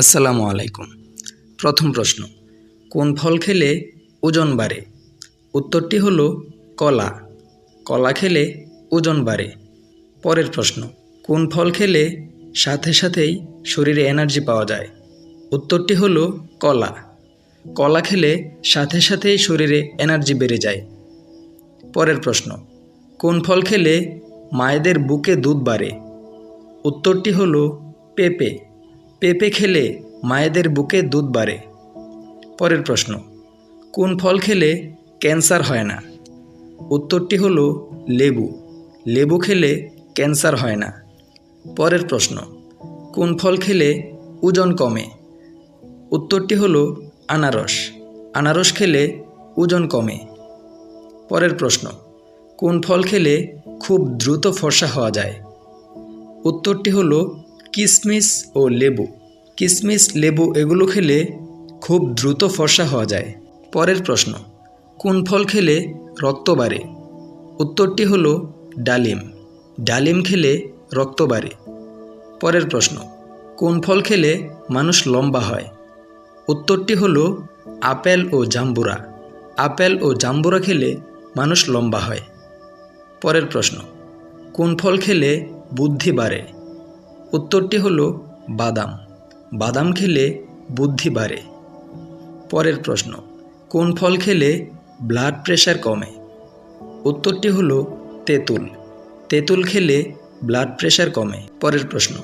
আসসালামু আলাইকুম। প্রথম প্রশ্ন, কোন ফল খেলে ওজন বাড়ে? উত্তরটি হলো কলা। কলা খেলে ওজন বাড়ে। পরের প্রশ্ন, কোন ফল খেলে সাথে সাথেই শরীরে এনার্জি পাওয়া যায়? উত্তরটি হলো কলা। কলা খেলে সাথে সাথেই শরীরে এনার্জি বেড়ে যায়। পরের প্রশ্ন, কোন ফল খেলে মায়েদের বুকে দুধ বাড়ে? উত্তরটি হলো পেঁপে। পেঁপে খেলে মায়েদের বুকে দুধ বাড়ে। পরের প্রশ্ন, কোন ফল খেলে ক্যান্সার হয় না? উত্তরটি হলো লেবু। লেবু খেলে ক্যান্সার হয় না। পরের প্রশ্ন, কোন ফল খেলে ওজন কমে? উত্তরটি হলো আনারস। আনারস খেলে ওজন কমে। পরের প্রশ্ন, কোন ফল খেলে খুব দ্রুত ফর্সা হওয়া যায়? উত্তরটি হলো কিশমিশ ও লেবু। কিশমিশ লেবু এগুলো খেলে খুব দ্রুত ফর্সা হওয়া যায়। পরের প্রশ্ন, কোন ফল খেলে রক্ত বাড়ে? উত্তরটি হল ডালিম। ডালিম খেলে রক্ত বাড়ে। পরের প্রশ্ন, কোন ফল খেলে মানুষ লম্বা হয়? উত্তরটি হল আপেল ও জাম্বুরা। আপেল ও জাম্বুরা খেলে মানুষ লম্বা হয়। পরের প্রশ্ন, কোন ফল খেলে বুদ্ধি বাড়ে? উত্তরটি হলো বাদাম। বাদাম খেলে বুদ্ধি বাড়ে। পরের প্রশ্ন, কোন ফল খেলে ব্লাড প্রেশার কমে? উত্তরটি হলো তেঁতুল। তেঁতুল খেলে ব্লাড প্রেশার কমে। পরের প্রশ্ন,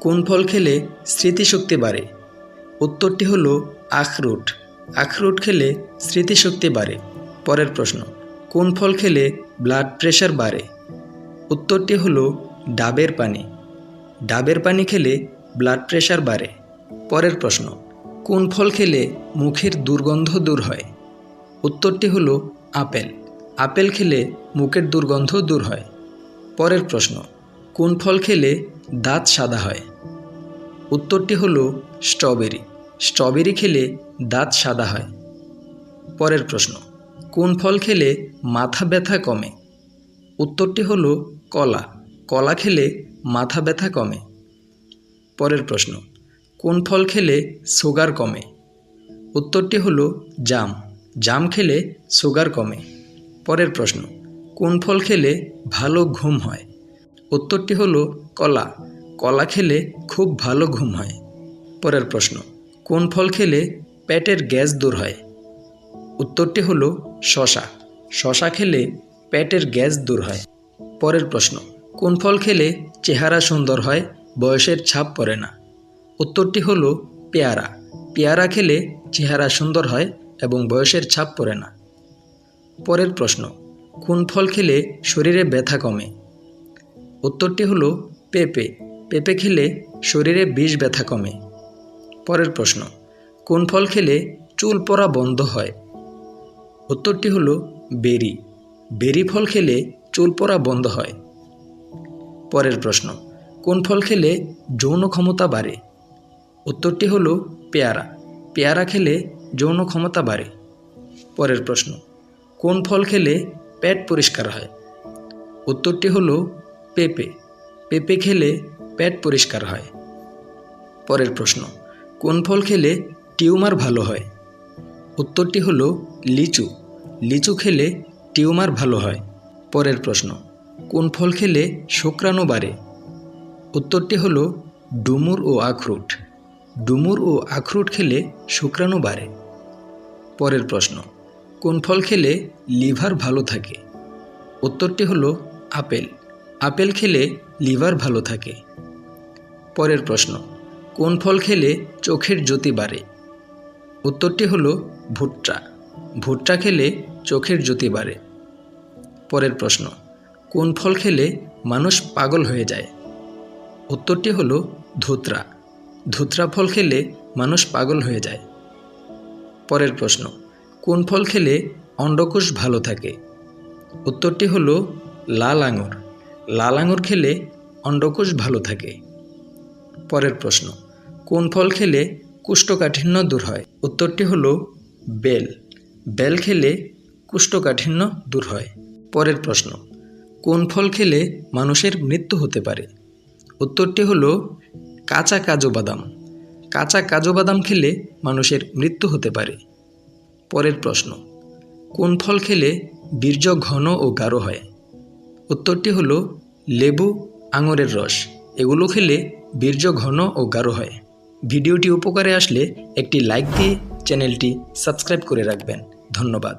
কোন ফল খেলে স্মৃতিশক্তি বাড়ে? উত্তরটি হলো আখরুট। আখরুট খেলে স্মৃতিশক্তি বাড়ে। পরের প্রশ্ন, কোন ফল খেলে ব্লাড প্রেশার বাড়ে? উত্তরটি হলো ডাবের পানি। ডাবের পানি খেলে ব্লাড প্রেশার বাড়ে। পরের প্রশ্ন, কোন ফল খেলে মুখের দুর্গন্ধ দূর হয়? উত্তরটি হল আপেল। আপেল খেলে মুখের দুর্গন্ধ দূর হয়। পরের প্রশ্ন, কোন ফল খেলে দাঁত সাদা হয়? উত্তরটি হল স্ট্রবেরি। স্ট্রবেরি খেলে দাঁত সাদা হয়। পরের প্রশ্ন, কোন ফল খেলে মাথা ব্যথা কমে? উত্তরটি হল কলা। কলা খেলে মাথা ব্যথা কমে? পরের প্রশ্ন, কোন ফল খেলে সুগার কমে? উত্তরটি হলো জাম। জাম খেলে সুগার কমে। পরের প্রশ্ন, কোন ফল খেলে ভালো ঘুম হয়? উত্তরটি হলো কলা। কলা খেলে খুব ভালো ঘুম হয়। পরের প্রশ্ন, কোন ফল খেলে পেটের গ্যাস দূর হয়? উত্তরটি হলো শশা। শশা খেলে পেটের গ্যাস দূর হয়। পরের প্রশ্ন কোন ফল খেলে চেহারা সুন্দর হয়, বয়সের ছাপ পড়ে না। উত্তরটি হলো পেয়ারা। পেয়ারা খেলে চেহারা সুন্দর হয় এবং বয়সের ছাপ পড়ে না। পরের প্রশ্ন, কোন ফল খেলে শরীরে ব্যথা কমে? উত্তরটি হলো পেঁপে। পেঁপে খেলে শরীরে বিষ ব্যথা কমে। পরের প্রশ্ন, কোন ফল খেলে চুল পড়া বন্ধ হয়? উত্তরটি হলো বেরি। বেরি ফল খেলে চুল পড়া বন্ধ হয়। পরের প্রশ্ন, কোন ফল খেলে যৌন ক্ষমতা বাড়ে? উত্তরটি হলো পেয়ারা। পেয়ারা খেলে যৌন ক্ষমতা বাড়ে। পরের প্রশ্ন, কোন ফল খেলে পেট পরিষ্কার হয়? উত্তরটি হলো পেঁপে। পেঁপে খেলে পেট পরিষ্কার হয়। পরের প্রশ্ন, কোন ফল খেলে টিউমার ভালো হয়? উত্তরটি হলো লিচু। লিচু খেলে টিউমার ভালো হয়। পরের প্রশ্ন কোন ফল খেলে শুক্রাণু বাড়ে? উত্তরটি হলো ডুমুর ও আখরুট। ডুমুর ও আখরুট খেলে শুক্রাণু বাড়ে। পরের প্রশ্ন, কোন ফল খেলে লিভার ভালো থাকে? উত্তরটি হলো আপেল। আপেল খেলে লিভার ভালো থাকে। পরের প্রশ্ন, কোন ফল খেলে চোখের জ্যোতি বাড়ে? উত্তরটি হলো ভুট্টা। ভুট্টা খেলে চোখের জ্যোতি বাড়ে। পরের প্রশ্ন কোন ফল খেলে মানুষ পাগল হয়ে যায়? উত্তরটি হলো ধুতরা। ধুতরা ফল খেলে মানুষ পাগল হয়ে যায়। পরের প্রশ্ন, কোন ফল খেলে অন্ডকোষ ভালো থাকে? উত্তরটি হলো লাল আঙুর। লাল আঙুর খেলে অন্ডকোষ ভালো থাকে। পরের প্রশ্ন, কোন ফল খেলে কুষ্ঠকাঠিন্য দূর হয়? উত্তরটি হলো বেল। বেল খেলে কুষ্ঠকাঠিন্য দূর হয়। পরের প্রশ্ন কোন ফল খেলে মানুষের মৃত্যু হতে পারে? উত্তরটি হলো কাঁচা কাজু বাদাম। কাঁচা কাজু বাদাম খেলে মানুষের মৃত্যু হতে পারে। পরের প্রশ্ন, কোন ফল খেলে বীর্য ঘন ও গাঢ় হয়? উত্তরটি হলো লেবু, আঙুরের রস। এগুলো খেলে বীর্য ঘন ও গাঢ় হয়। ভিডিওটি উপকারে আসলে একটি লাইক দিয়ে চ্যানেলটি সাবস্ক্রাইব করে রাখবেন। ধন্যবাদ।